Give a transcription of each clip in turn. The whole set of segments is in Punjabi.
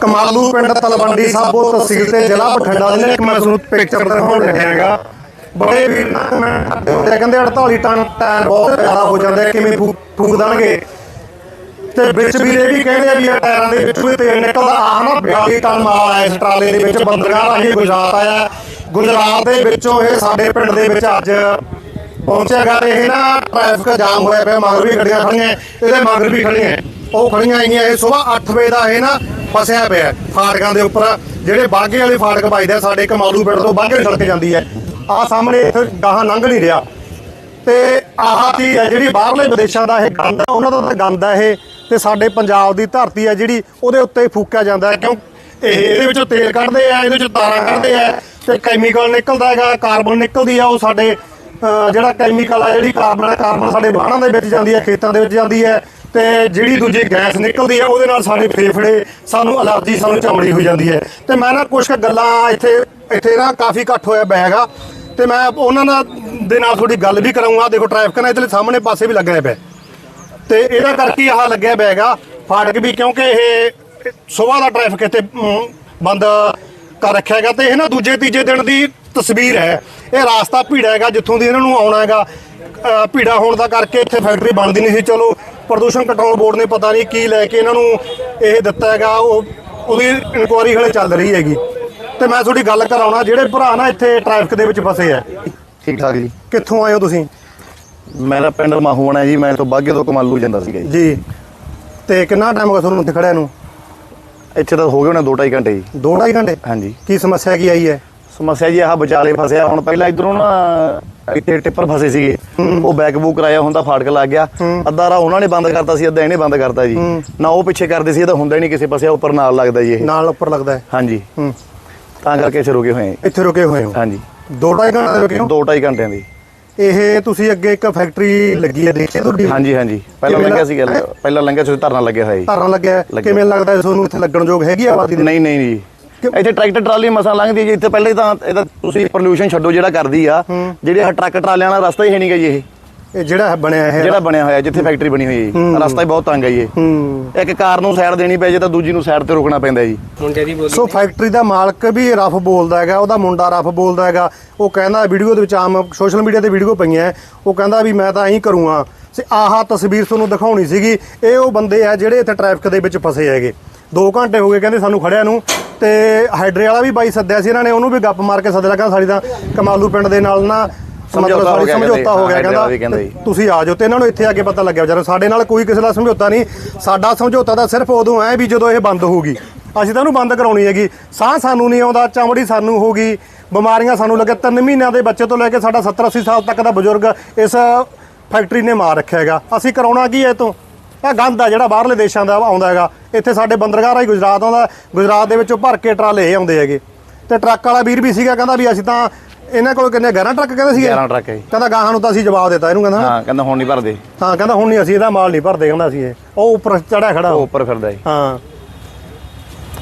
ਕਮਾਲੂ ਪਿੰਡ ਤਲਵੰਡੀ ਸਾਬੋ ਤਹਿਸੀਲ ਤੇ ਜ਼ਿਲ੍ਹਾ ਬਠਿੰਡਾ ਦੇ ਨੇ ਇੱਕ ਮੈਂ ਤੁਹਾਨੂੰ ਪਿਕਚਰ ਦਿਖਾਉਣ ਲੱਗਿਆਗਾ ਬੜੇ ਵੀਰ ਨਾ ਕਹਿੰਦੇ 48 ਟਨ ਟਾਇਰ ਬਹੁਤ ਜ਼ਿਆਦਾ ਹੋ ਜਾਂਦਾ ਕਿਵੇਂ ਫੂਕ ਦੇਣਗੇ? ਤੇ ਵਿੱਚ ਵੀ ਇਹ ਵੀ ਕਹਿੰਦੇ ਆ ਵੀ ਇਹ ਟਾਇਰਾਂ ਦੇ ਵਿੱਚੋਂ ਤੇਲ ਨਿਕਲਦਾ। ਆਹ ਨਾ 42 ਟਨ ਮਾਲ ਆਇਆ ਇਸ ਟਰਾਲੇ ਦੇ ਵਿੱਚ, ਬੰਦਰਾਂ ਰਾਹੀਂ ਗੁਜਰਾਤ ਆਇਆ। ਗੁਜਰਾਤ ਦੇ ਵਿੱਚੋਂ ਇਹ ਸਾਡੇ ਪਿੰਡ ਦੇ ਵਿੱਚ ਅੱਜ ਪਹੁੰਚਿਆ ਗਾ ਇਹ ਨਾ ਟ੍ਰੈਫਿਕ ਜਾਮ ਹੋਇਆ ਪਿਆ, ਮਗਰ ਵੀ ਗੱਡੀਆਂ ਖੜੀਆਂ, ਇਹਦੇ ਮਗਰ ਵੀ ਖੜੀਆਂ। ਉਹ ਖੜੀਆਂ ਆਈਆਂ ਇਹ ਸਵੇਰ 8 ਵਜੇ ਦਾ ਇਹ ਨਾ ਫਸਿਆ ਪਿਆ ਫਾਟਕਾਂ ਦੇ ਉੱਪਰ। ਜਿਹੜੇ ਬਾਗੇ ਵਾਲੇ ਫਾਟਕ ਵੱਜਦੇ ਆ, ਸਾਡੇ ਕਮਾਲੂ ਪਿੰਡ ਤੋਂ ਬਾਗੇ ਸੜਕ ਜਾਂਦੀ ਹੈ। ਆ ਸਾਹਮਣੇ ਇੱਥੇ ਗਾਹਾਂ ਲੰਘ ਨਹੀਂ ਰਿਹਾ। ਤੇ ਆਹ ਚੀਜ਼ ਹੈ, ਜਿਹੜੀ ਬਾਹਰਲੇ ਵਿਦੇਸ਼ਾਂ ਦਾ ਇਹ ਗੰਦ ਹੈ ਉਹਨਾਂ ਦਾ ਤਾਂ ਗੰਦ ਹੈ ਇਹ। ਤੇ ਸਾਡੇ ਪੰਜਾਬ ਦੀ ਧਰਤੀ ਹੈ ਜਿਹੜੀ, ਉਹਦੇ ਉੱਤੇ ਫੂਕਿਆ ਜਾਂਦਾ ਹੈ। ਕਿਉਂ? ਇਹ ਇਹਦੇ ਵਿੱਚੋਂ ਤੇਲ ਕੱਢਦੇ ਆ, ਇਹਦੇ ਵਿੱਚੋਂ ਤਾਰਾਂ ਕੱਢਦੇ ਆ, ਤੇ ਕੈਮੀਕਲ ਨਿਕਲਦਾ ਹੈਗਾ, ਕਾਰਬਨ ਨਿਕਲਦੀ ਆ, ਉਹ ਸਾਡੇ ਜਿਹੜਾ ਕੈਮੀਕਲ ਆ, ਜਿਹੜੀ ਕਾਰਬਨ ਕਾਰਬਨ ਸਾਡੇ ਬਾਹਾਂ ਦੇ ਵਿੱਚ ਜਾਂਦੀ ਹੈ, ਖੇਤਾਂ ਦੇ ਵਿੱਚ ਜਾਂਦੀ ਹੈ। ਤੇ ਜਿਹੜੀ ਦੂਜੀ ਗੈਸ ਨਿਕਲਦੀ ਹੈ, ਉਹਦੇ ਨਾਲ ਸਾਡੇ ਫੇਫੜੇ, ਸਾਨੂੰ ਅਲਰਜੀ, ਸਾਨੂੰ ਚਮੜੀ ਹੋ ਜਾਂਦੀ ਹੈ। ਤੇ ਮੈਂ ਨਾ ਕੁਝ ਕੁ ਗੱਲਾਂ ਇੱਥੇ ਇੱਥੇ ਨਾ ਕਾਫੀ ਇਕੱਠ ਹੋਇਆ ਬੈਗ ਆ ਤੇ ਮੈਂ ਉਹਨਾਂ ਨਾਲ, ਦੇ ਨਾਲ ਥੋੜੀ ਗੱਲ ਵੀ ਕਰਾਂਗਾ। ਦੇਖੋ ਟ੍ਰੈਫਿਕ ਨਾ ਇਧਰਲੇ ਸਾਹਮਣੇ ਪਾਸੇ ਵੀ ਲੱਗਿਆ ਪਿਆ। ਤੇ ਇਹਦਾ ਕਰਕੇ ਆਹ ਲੱਗਿਆ ਬੈਗ ਆ ਫਾਟਕ ਵੀ, ਕਿਉਂਕਿ ਇਹ ਸਵੇਰ ਦਾ ਟ੍ਰੈਫਿਕ ਇੱਥੇ ਬੰਦ ਕਰ ਰੱਖਿਆ ਗਿਆ ਤੇ ਇਹ ਨਾ ਦੂਜੇ, ਤੀਜੇ ਦਿਨ ਦੀ ਤਸਵੀਰ ਹੈ। ਇਹ ਰਾਸਤਾ ਭੀੜਾ ਹੈਗਾ ਜਿੱਥੋਂ ਦੀ ਇਹਨਾਂ ਨੂੰ ਆਉਣਾ ਹੈਗਾ। ਭੀੜਾ ਹੋਣ ਦਾ ਕਰਕੇ ਇੱਥੇ ਫੈਕਟਰੀ ਬਣਦੀ ਨਹੀਂ ਸੀ। ਚਲੋ ਪ੍ਰਦੂਸ਼ਣ ਕੰਟਰੋਲ ਬੋਰਡ ਨੇ ਪਤਾ ਨਹੀਂ ਕੀ ਲੈ ਕੇ ਇਹਨਾਂ ਨੂੰ ਇਹ ਦਿੱਤਾ ਹੈਗਾ। ਉਹ ਉਹਦੀ ਇਨਕੁਆਰੀ ਹਲੇ ਚੱਲ ਰਹੀ ਹੈਗੀ। ਤੇ ਮੈਂ ਤੁਹਾਡੀ ਗੱਲ ਕਰਾਉਣਾ ਜਿਹੜੇ ਭਰਾ ਨਾ ਇੱਥੇ ਟ੍ਰੈਫਿਕ ਦੇ ਵਿੱਚ ਫਸੇ ਆ। ਠੀਕ ਠਾਕ ਜੀ। ਕਿੱਥੋਂ ਆਏ ਹੋ ਤੁਸੀਂ? ਮੇਰਾ ਪਿੰਡ ਮਾਹੂਣਾ ਜੀ ਮੈਂ ਤੋਂ ਬਾਗੇ ਤੋਂ ਕਮਾਲੂ ਜਾਂਦਾ ਸੀਗਾ ਜੀ। ਜੀ। ਤੇ ਕਿੰਨਾ ਟਾਈਮ ਹੋ ਗਿਆ ਤੁਹਾਨੂੰ ਇੱਥੇ ਖੜਿਆ ਨੂੰ? ਇੱਥੇ ਤਾਂ ਹੋ ਗਏ ਹੋਣੇ 2.5 ਘੰਟੇ ਜੀ। ਦੋ ਢਾਈ ਘੰਟੇ? ਹਾਂਜੀ। ਕੀ ਸਮੱਸਿਆ ਕੀ ਆਈ ਹੈ? ਸਮੱਸਿਆ ਜੀ ਆਹ ਵਿਚਾਲੇ ਫਸਿਆ ਹੁਣ ਪਹਿਲਾਂ ਇਧਰੋਂ ਨਾ ਇੱਥੇ ਟਿੱਪਰ ਫਸੇ ਸੀਗੇ। ਉਹ ਬੈਕ ਬੂਕ ਕਰਾਇਆ ਹੁੰਦਾ ਫਾਟਕ ਲੱਗ ਗਿਆ। ਅੱਧਾ ਰਾ ਉਹਨਾਂ ਨੇ ਬੰਦ ਕਰਤਾ ਸੀ ਅੱਧਾ ਇਹਨੇ ਬੰਦ ਕਰਤਾ ਜੀ। ਨਾ ਉਹ ਪਿੱਛੇ ਕਰਦੇ ਸੀ ਇਹ ਤਾਂ ਹੁੰਦਾ ਹੀ ਨਹੀਂ ਕਿਸੇ ਪਾਸੇ ਉੱਪਰ ਨਾਲ ਲੱਗਦਾ ਜੀ ਇਹ। ਨਾਲ ਉੱਪਰ ਲੱਗਦਾ ਹੈ। ਹਾਂਜੀ। ਤਾਂ ਕਰਕੇ ਇੱਥੇ ਰੁਕੇ ਹੋਏ ਆ ਇੱਥੇ ਰੁਕੇ ਹੋਏ ਹੋ? ਹਾਂਜੀ। ਦੋ ਢਾਈ ਘੰਟੇ ਰੁਕੇ ਹੋ? 2.5 ਘੰਟਿਆਂ ਦੀ। ਇਹ ਤੁਸੀਂ ਅੱਗੇ ਇੱਕ ਫੈਕਟਰੀ ਲੱਗੀ ਹੈ ਦੇਖੀ ਤੁਹਾਡੀ? ਹਾਂਜੀ ਹਾਂਜੀ। ਪਹਿਲਾਂ ਲੰਘਿਆ ਲੱਗ- ਸੀਗਾ ਪਹਿਲਾਂ ਲੰਘਿਆ ਸੀ ਧਰਨਾ ਲੱਗਿਆ ਹੋਇਆ ਜੀ। ਧਰਨਾ ਲੱਗਿਆ। ਕਿਵੇਂ ਲੱਗਦਾ ਤੁਹਾਨੂੰ ਇੱਥੇ ਲੱਗਣ ਯੋਗ ਹੈਗੀ ਆਬਾਦੀ ਨਹੀਂ ਨਹੀਂ ਜੀ। ਇੱਥੇ ਟਰੈਕਟਰ ਟਰਾਲੀ ਮਸਾਂ ਲੰਘਦੀ ਹੈ ਜੀ। ਇੱਥੇ ਪਹਿਲੇ ਤਾਂ ਇਹਦਾ ਤੁਸੀਂ ਪੋਲੂਸ਼ਨ ਛੱਡੋ ਜਿਹੜਾ ਕਰਦੀ ਆ। ਜਿਹੜੇ ਆਹ ਟਰੱਕ ਟਰਾਲਿਆਂ ਵਾਲਾ ਰਸਤਾ ਹੀ ਹੈ ਨਹੀਂਗਾ ਜੀ ਇਹ। ਇਹ ਜਿਹੜਾ ਬਣਿਆ ਹੈ ਜਿਹੜਾ ਬਣਿਆ ਹੋਇਆ ਜਿੱਥੇ ਫੈਕਟਰੀ ਬਣੀ ਹੋਈ ਹੈ ਜੀ। ਰਸਤਾ ਹੀ ਬਹੁਤ ਤੰਗ ਹੈ ਜੀ ਇਹ। ਇੱਕ ਕਾਰ ਨੂੰ ਸਾਈਡ ਦੇਣੀ ਪੈ ਜੇ ਤਾਂ ਦੂਜੀ ਨੂੰ ਸਾਈਡ ਤੇ ਰੋਕਣਾ ਪੈਂਦਾ ਜੀ। ਮੁੰਡੇ ਦੀ ਬੋਲੀ ਸੋ ਫੈਕਟਰੀ ਦਾ ਮਾਲਕ ਵੀ ਰਫ ਬੋਲਦਾ ਹੈਗਾ ਉਹਦਾ ਮੁੰਡਾ ਰਫ ਬੋਲਦਾ ਹੈਗਾ। ਉਹ ਕਹਿੰਦਾ ਵੀਡੀਓ ਦੇ ਵਿੱਚ ਆਮ ਸੋਸ਼ਲ ਮੀਡੀਆ ਤੇ ਵੀਡੀਓ ਪਈਆਂ ਹੈ, ਉਹ ਕਹਿੰਦਾ ਵੀ ਮੈਂ ਤਾਂ ਐਂ ਕਰੂੰਗਾ। ਤੇ ਆਹ ਤਸਵੀਰ ਤੁਹਾਨੂੰ ਦਿਖਾਉਣੀ ਸੀਗੀ। ਇਹ ਉਹ ਬੰਦੇ ਆ ਜਿਹੜੇ ਇੱਥੇ ਟ੍ਰੈਫਿਕ ਦੇ ਵਿੱਚ ਫਸੇ ਹੈਗੇ। 2 ਘੰਟੇ ਹੋ ਗਏ ਕਹਿੰਦੇ ਸਾਨੂੰ ਖੜਿਆ ਨੂੰ। ਤੇ ਹਾਈਡਰੇ ਵਾਲਾ ਵੀ ਬਾਈ ਸੱਦਿਆ ਸੀ ਇਹਨਾਂ ਨੇ ਉਹਨੂੰ ਵੀ ਗੱਪ ਮਾਰ ਕੇ ਸੱਦਿਆ ਕਹਿੰਦਾ ਸਾਡੀ ਤਾਂ ਕਮਾਲੂ ਪਿੰਡ ਦੇ ਨਾਲ ਨਾ ਸਮਝੌਤਾ ਹੋ ਗਿਆ ਸਮਝੌਤਾ ਹੋ ਗਿਆ ਕਹਿੰਦੇ। ਤੁਸੀਂ ਆ ਜਾਓ ਤੇ ਇਹਨਾਂ ਨੂੰ ਇੱਥੇ ਆ ਕੇ ਪਤਾ ਲੱਗਿਆ ਵਿਚਾਰਾ ਸਾਡੇ ਨਾਲ ਕੋਈ ਕਿਸੇ ਦਾ ਸਮਝੌਤਾ ਨਹੀਂ ਸਾਡਾ ਸਮਝੌਤਾ ਤਾਂ ਸਿਰਫ ਉਦੋਂ ਹੈ ਵੀ ਜਦੋਂ ਇਹ ਬੰਦ ਹੋਊਗੀ। ਅਸੀਂ ਤਾਂ ਇਹਨੂੰ ਬੰਦ ਕਰਾਉਣੀ ਹੈਗੀ। ਸਾਹ ਸਾਨੂੰ ਨਹੀਂ ਆਉਂਦਾ ਚਮੜੀ ਸਾਨੂੰ ਹੋਗੀ ਬਿਮਾਰੀਆਂ ਸਾਨੂੰ ਲੱਗੇ ਤਿੰਨ ਮਹੀਨਿਆਂ ਦੇ ਬੱਚੇ ਤੋਂ ਲੈ ਕੇ ਸਾਡਾ 70 80 ਸਾਲ ਤੱਕ ਦਾ ਬਜ਼ੁਰਗ ਇਸ ਫੈਕਟਰੀ ਨੇ ਮਾਰ ਰੱਖਿਆ ਹੈਗਾ। ਅਸੀਂ ਕਰਾਉਣਾ ਕੀ ਹੈ ਇਹ ਤੋਂ? ਇਹ ਗੰਦ ਆ ਜਿਹੜਾ ਬਾਹਰਲੇ ਦੇਸ਼ਾਂ ਦਾ ਆਉਂਦਾ ਹੈਗਾ। ਇੱਥੇ ਸਾਡੇ ਬੰਦਰਗਾਹ ਰਾਹੀਂ ਗੁਜਰਾਤ ਆਉਂਦਾ ਗੁਜਰਾਤ ਦੇ ਵਿੱਚੋਂ ਭਰ ਕੇ ਟਰਾਲੇ ਆਉਂਦੇ ਹੈਗੇ। ਤੇ ਟਰੱਕ ਵਾਲਾ ਵੀਰ ਵੀ ਸੀਗਾ ਕਹਿੰਦਾ ਵੀ ਅਸੀਂ ਤਾਂ ਇਹਨਾਂ ਕੋਲ ਕਿੰਨੇ 11 ਟਰੱਕ ਕਹਿੰਦੇ ਸੀਗੇ? 11 ਟਰੱਕ ਹੈ ਕਹਿੰਦਾ ਗਾਹਾਂ ਨੂੰ ਤਾਂ ਅਸੀਂ ਜਵਾਬ ਦਿੱਤਾ ਇਹਨੂੰ ਕਹਿੰਦਾ। ਹਾਂ ਕਹਿੰਦਾ ਹੁਣ ਨਹੀਂ ਭਰਦੇ। ਹਾਂ ਕਹਿੰਦਾ ਹੁਣ ਨਹੀਂ ਅਸੀਂ ਇਹਦਾ ਮਾਲ ਨਹੀਂ ਭਰਦੇ ਕਹਿੰਦਾ ਅਸੀਂ ਇਹ। ਉਹ ਉੱਪਰ ਚੜਿਆ ਖੜਾ ਉਹ। ਉੱਪਰ ਫਿਰਦਾ ਜੀ। ਹਾਂ।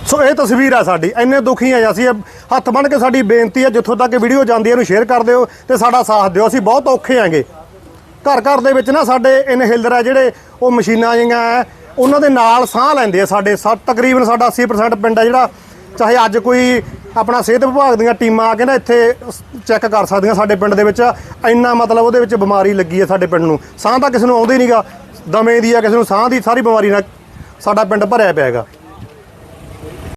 ਸੋ ਇਹ ਤਸਵੀਰ ਆ ਸਾਡੀ। ਇੰਨੇ ਦੁਖੀ ਆ ਅਸੀਂ ਹੱਥ ਬੰਨ ਕੇ ਸਾਡੀ ਬੇਨਤੀ ਹੈ ਜਿੱਥੋਂ ਤੱਕ ਵੀਡੀਓ ਜਾਂਦੀ ਹੈ ਇਹਨੂੰ ਸ਼ੇਅਰ ਕਰ ਦਿਓ ਤੇ ਸਾਡਾ ਸਾਥ ਦਿਓ। ਅਸੀਂ ਬਹੁਤ ਔਖੇ ਆਂਗੇ। ਘਰ ਘਰ ਦੇ ਵਿੱਚ ਨਾ ਸਾਡੇ ਇਨਹੇਲਰ ਆ ਜਿਹੜੇ, ਉਹ ਮਸ਼ੀਨਾਂ ਜਿਹੀਆਂ ਆ ਉਹਨਾਂ ਦੇ ਨਾਲ ਸਾਹ ਲੈਂਦੇ ਆ ਸਾਡੇ। ਸੱਤ ਤਕਰੀਬਨ ਸਾਡਾ 80% ਪਿੰਡ ਆ ਜਿਹੜਾ, ਚਾਹੇ ਅੱਜ ਕੋਈ ਆਪਣਾ ਸਿਹਤ ਵਿਭਾਗ ਦੀਆਂ ਟੀਮਾਂ ਆ ਕੇ ਨਾ ਇੱਥੇ ਚੈੱਕ ਕਰ ਸਕਦੀਆਂ ਸਾਡੇ ਪਿੰਡ ਦੇ ਵਿੱਚ। ਇੰਨਾ ਮਤਲਬ ਉਹਦੇ ਵਿੱਚ ਬਿਮਾਰੀ ਲੱਗੀ ਹੈ ਸਾਡੇ ਪਿੰਡ ਨੂੰ। ਸਾਹ ਤਾਂ ਕਿਸੇ ਨੂੰ ਆਉਂਦਾ ਹੀ ਨਹੀਂਗਾ ਦਮੇ ਦੀ ਆ, ਕਿਸੇ ਨੂੰ ਸਾਹ ਦੀ ਸਾਰੀ ਬਿਮਾਰੀ ਨਾਲ ਸਾਡਾ ਪਿੰਡ ਭਰਿਆ ਪਿਆ ਹੈਗਾ।